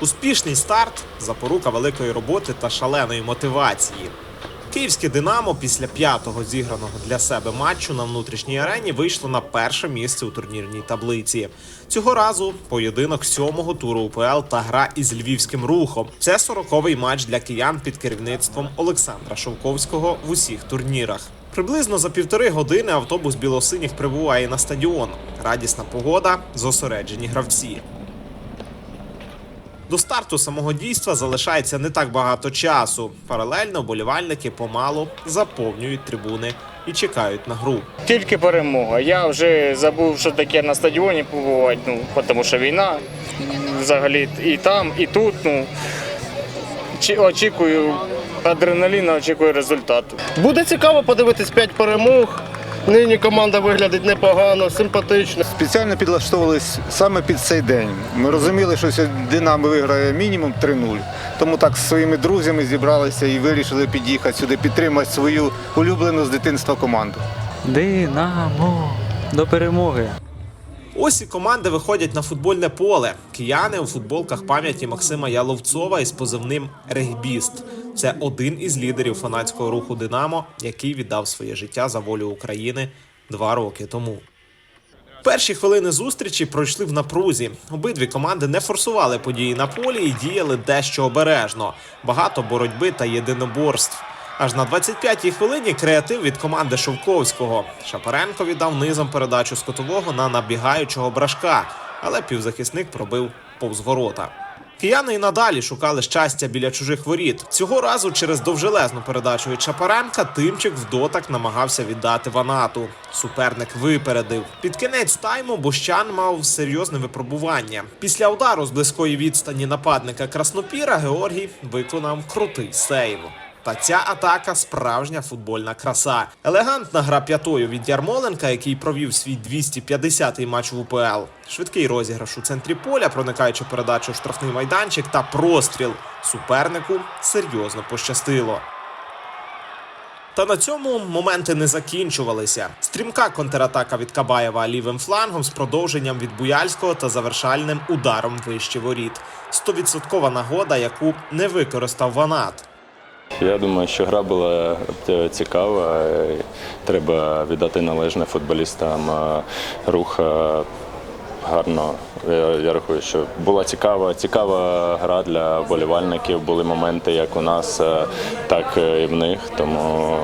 Успішний старт запорука великої роботи та шаленої мотивації. Київське Динамо після п'ятого зіграного для себе матчу на внутрішній арені вийшло на перше місце у турнірній таблиці. Цього разу поєдинок сьомого туру УПЛ та гра із львівським рухом. Це сороковий матч для киян під керівництвом Олександра Шовковського в усіх турнірах. Приблизно за півтори години автобус білосиніх прибуває на стадіон. Радісна погода, зосереджені гравці. До старту самого дійства залишається не так багато часу. Паралельно вболівальники помалу заповнюють трибуни і чекають на гру. Тільки перемога. Я вже забув, що таке на стадіоні побувати, ну, тому що війна взагалі і там, і тут. Ну, Чи- очікую адреналіну, очікую результату. Буде цікаво подивитись 5 перемог. Нині команда виглядить непогано, симпатично. Спеціально підлаштовувались саме під цей день. Ми розуміли, що сьогодні Динамо виграє мінімум 3-0. Тому так з своїми друзями зібралися і вирішили під'їхати сюди, підтримати свою улюблену з дитинства команду. Динамо до перемоги. Ось і команди виходять на футбольне поле. Кияни у футболках пам'яті Максима Яловцова із позивним Регбіст. Це один із лідерів фанатського руху Динамо, який віддав своє життя за волю України два роки тому. Перші хвилини зустрічі пройшли в напрузі. Обидві команди не форсували події на полі і діяли дещо обережно. Багато боротьби та єдиноборств. Аж на 25-й хвилині креатив від команди Шовковського. Шапаренко віддав низом передачу з котового на набігаючого брашка, але півзахисник пробив повз ворота. Кияни і надалі шукали щастя біля чужих воріт. Цього разу через довжелезну передачу від Шапаренка Тимчик вдотак намагався віддати Ванату. Суперник випередив. Під кінець тайму Бущан мав серйозне випробування. Після удару з близької відстані нападника Краснопіра Георгій виконав крутий сейв. Та ця атака справжня футбольна краса. Елегантна гра п'ятою від Ярмоленка, який провів свій 250-й матч в УПЛ. Швидкий розіграш у центрі поля, проникаючи передачу в штрафний майданчик та простріл. Супернику серйозно пощастило. Та на цьому моменти не закінчувалися. Стрімка контратака від Кабаєва лівим флангом з продовженням від Буяльського та завершальним ударом вище воріт. Стовідсоткова нагода, яку не використав Ванат. Я думаю, що гра була е, цікава. Треба віддати належне футболістам. Е, Рух е, гарно. Я, я рахую, що була цікава, цікава гра для вболівальників. Були моменти як у нас, так і в них. Тому,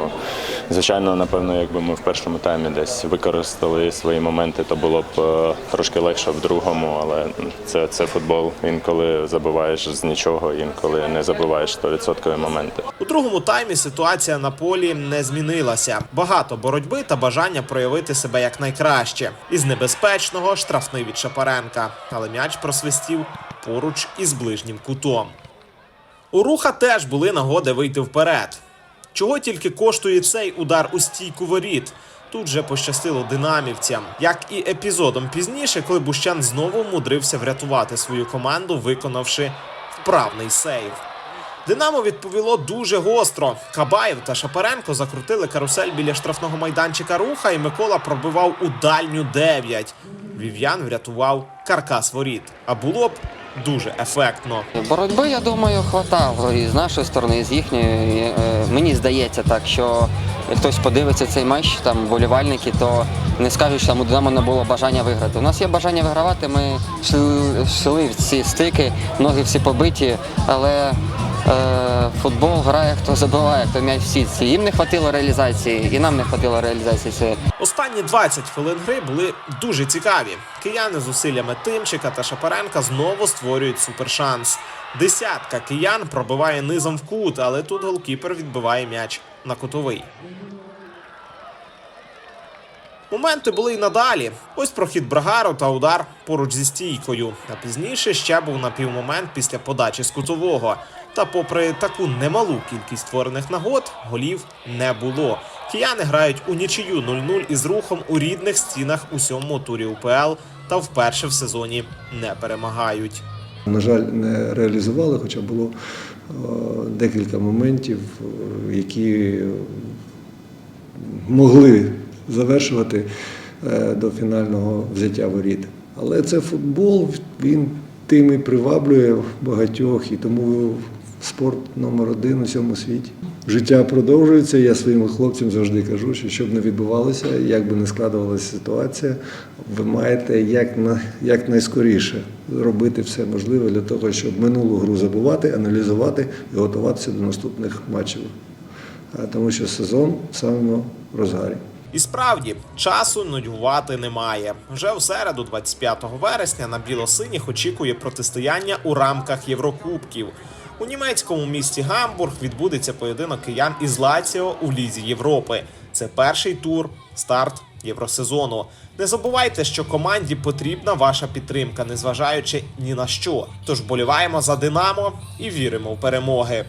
звичайно, напевно, якби ми в першому таймі десь використали свої моменти, то було б е, трошки легше в другому, але це, це футбол. Інколи забиваєш з нічого, інколи не забиваєш 100% моменти. У другому таймі ситуація на полі не змінилася. Багато боротьби та бажання проявити себе якнайкраще. Із небезпечного штрафний від Шапаренка, але м'яч просвистів поруч із ближнім кутом. У руха теж були нагоди вийти вперед. Чого тільки коштує цей удар у стійку воріт? Тут же пощастило динамівцям, як і епізодом пізніше, коли Бущан знову умудрився врятувати свою команду, виконавши вправний сейв. Динамо відповіло дуже гостро. Кабаєв та Шапаренко закрутили карусель біля штрафного майданчика руха, і Микола пробивав у дальню 9. Вів'ян врятував каркас воріт. А було б дуже ефектно. Боротьби, я думаю, хватало і з нашої сторони, і з їхньої. Е, Мені здається так, що хтось подивиться цей матч, там болівальники, то не скажуть, що там у Динамо не було бажання виграти. У нас є бажання вигравати. Ми йшли в ці стики, ноги всі побиті, але. Е, футбол грає, хто забиває, хто м'яч в сітці. Їм не вистачило реалізації, і нам не вистачило реалізації. цієї. Останні 20 хвилин гри були дуже цікаві. Кияни з усиллями Тимчика та Шапаренка знову створюють супершанс. Десятка киян пробиває низом в кут, але тут голкіпер відбиває м'яч на кутовий. Моменти були й надалі. Ось прохід Брагару та удар поруч зі стійкою. А пізніше ще був напівмомент після подачі з кутового. Та, попри таку немалу кількість створених нагод, голів не було. Кияни грають у нічию 0-0 із рухом у рідних стінах у сьомому турі УПЛ та вперше в сезоні не перемагають. На жаль, не реалізували, хоча було е, декілька моментів, які могли завершувати е, до фінального взяття воріт. Але це футбол, він тим і приваблює багатьох, і тому спорт номер один у всьому світі. Життя продовжується. Я своїм хлопцям завжди кажу, що щоб не відбувалося, як би не складувалася ситуація, ви маєте як, на, як найскоріше робити все можливе для того, щоб минулу гру забувати, аналізувати і готуватися до наступних матчів. Тому що сезон в розгарі. І справді часу нудьгувати немає. Вже в середу, 25 вересня, на білосиніх очікує протистояння у рамках Єврокубків. У німецькому місті Гамбург відбудеться поєдинок киян із Лаціо у Лізі Європи. Це перший тур, старт євросезону. Не забувайте, що команді потрібна ваша підтримка, незважаючи ні на що. Тож боліваємо за Динамо і віримо в перемоги.